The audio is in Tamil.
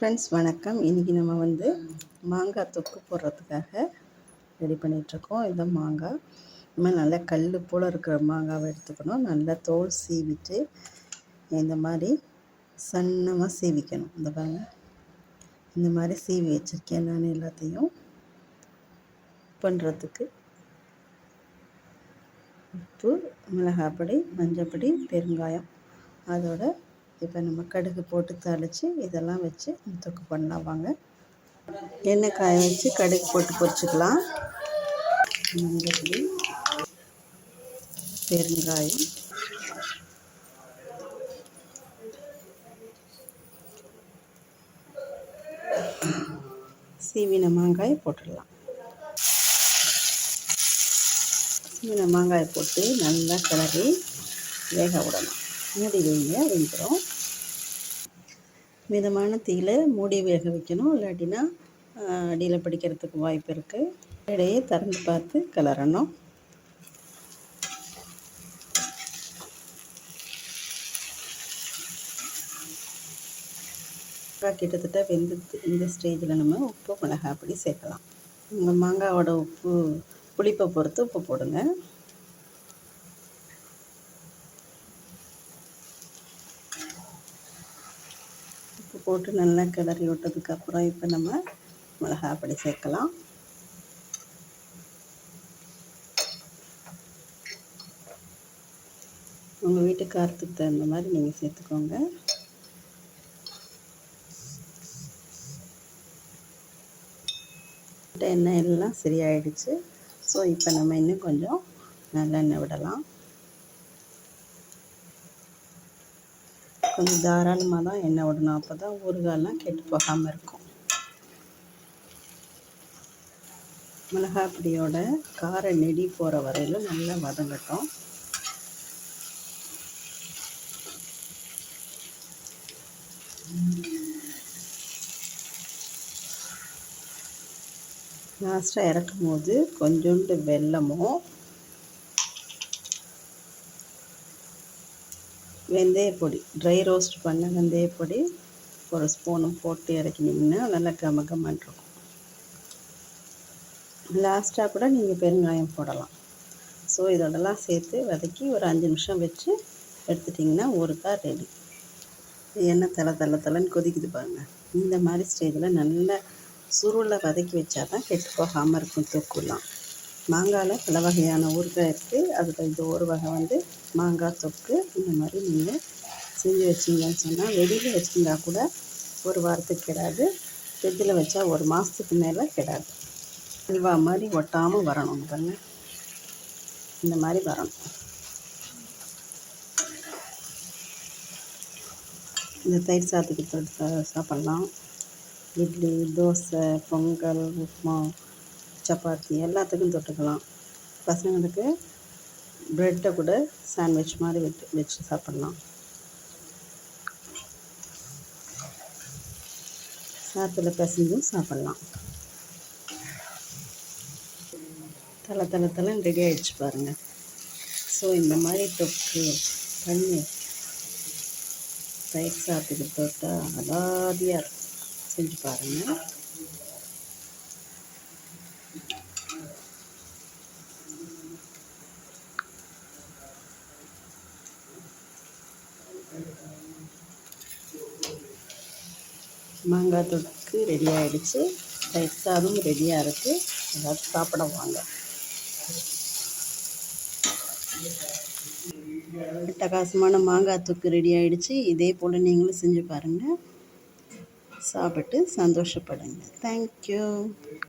ஃப்ரெண்ட்ஸ் வணக்கம். இன்றைக்கி நம்ம வந்து மாங்காய் தொக்கு போடுறதுக்காக ரெடி பண்ணிகிட்ருக்கோம் இதுதான் மாங்காய். நம்ம நல்லா கல் போல் இருக்கிற மாங்காவை எடுத்துக்கணும். நல்லா தோல் சீவிட்டு இந்த மாதிரி சன்னமாக சீவிக்கணும். இந்த பாருங்க. இந்த மாதிரி சீவி வச்சுருக்கேன் நான் எல்லாத்தையும். பண்ணுறதுக்கு உப்பு மிளகாப்பொடி மஞ்சப்பொடி பெருங்காயம். அதோட இப்போ நம்ம கடுகு போட்டு தாளித்து இதெல்லாம் வச்சு தொக்கு பண்ணலாம் வாங்க எண்ணெய் காய வச்சு கடுகு போட்டு பொரிச்சுக்கலாம். மஞ்சள் பெருங்காயம். சீவின மாங்காய் போட்டுடலாம். சீவின மாங்காய் போட்டு நல்லா கிளறி வேக விடணும். மூடி வைங்க வெந்துடும் மிதமான தீயில் மூடி வேக வைக்கணும். இல்லாட்டினா அடியில் பிடிக்கிறதுக்கு வாய்ப்பு இருக்குது இடையே திறந்து பார்த்து கிளறணும். கிட்டத்தட்ட வெந்து இந்த ஸ்டேஜில் நம்ம உப்பு மிளகாய் அப்படி சேர்க்கலாம். உங்கள் மாங்காவோட உப்பு புளிப்பை பொறுத்து உப்பு போடுங்க. உப்பு போட்டு நல்லா கிளறி விட்டதுக்கப்புறம் இப்போ நம்ம மிளகா அப்படி சேர்க்கலாம். உங்கள் வீட்டு காரத்துக்கு தகுந்த மாதிரி நீங்கள் சேர்த்துக்கோங்க. எண்ணெய் எல்லாம் சரியாயிடுச்சு. ஸோ இப்போ நம்ம இன்னும் கொஞ்சம் நல்லெண்ணெய் விடலாம். கொஞ்சம் தாராளமாக தான் எண்ணெய் விடணும் அப்போ தான் ஊறுகாயெலாம் கெட்டு போகாமல் இருக்கும். மிளகாய் பொடியோட கார நெடி போகிற வரையிலும் நல்லா வதங்கட்டும். லாஸ்ட்டாக இறக்கும் போது கொஞ்சோண்டு வெல்லமும் வெந்தயப்பொடி ட்ரை ரோஸ்ட் பண்ண வெந்தயப்பொடி ஒரு ஸ்பூனும் போட்டு இறக்கினீங்கன்னா நல்லா கம கமன் இருக்கும். லாஸ்ட்டாக கூட நீங்கள் பெருங்காயம் போடலாம். ஸோ இதோடலாம் சேர்த்து வதக்கி ஒரு அஞ்சு நிமிஷம் வச்சு எடுத்துட்டிங்கன்னா ஊறுகாய் ரெடி எண்ணெய் தலை தலை தலைன்னு கொதிக்குது பாருங்கள் இந்த மாதிரி ஸ்டேஜில் நல்ல சுருளை வதக்கி வச்சா தான் கெட்டு போகாமல் இருக்கும் தொக்குலாம். மாங்காயில் பல வகையான ஊறுகாய் இருக்குது அதில் இந்த ஒரு வகை வந்து மாங்காய் தொக்கு. இந்த மாதிரி நீங்கள் செஞ்சு வச்சிங்கன்னு சொன்னால் வெளியில் வச்சுருந்தா கூட ஒரு வாரத்துக்கு கிடாது. ஃப்ரிட்ஜில் வச்சா ஒரு மாதத்துக்கு மேலே கிடாது. அல்வா மாதிரி ஒட்டாமல் வரணும் பாருங்க. இந்த மாதிரி வரணும். இந்த தயிர் சாத்துக்கு தொட்டு சாப்பிட்லாம். இட்லி தோசை பொங்கல் உப்புமா. சப்பாத்தி எல்லாத்துக்கும் தொட்டுக்கலாம். பசங்களுக்கு ப்ரெட்டை கூட சாண்ட்விச் மாதிரி விட்டு வச்சு சாப்பிட்லாம். சாத்தில் பிசைஞ்சும் சாப்பிட்லாம். தலை தலை தலை ரெடி ஆகிடுச்சு பாருங்கள் ஸோ இந்த மாதிரி தொக்கு பண்ணி தயிர் சாத்துக்கு தொட்டால் அலாதியாக செஞ்சு பாருங்கள் மாங்காய் தொக்கு ரெடி ஆகிடுச்சு தயிர் ரெடியாக இருக்குது ஏதாவது சாப்பிட வாங்க. அட்டகாசமான மாங்காய் தொக்கு ரெடி ஆகிடுச்சு இதே போல் நீங்களும் செஞ்சு பாருங்கள் சாப்பிட்டு சந்தோஷப்படுங்க. தேங்க்யூ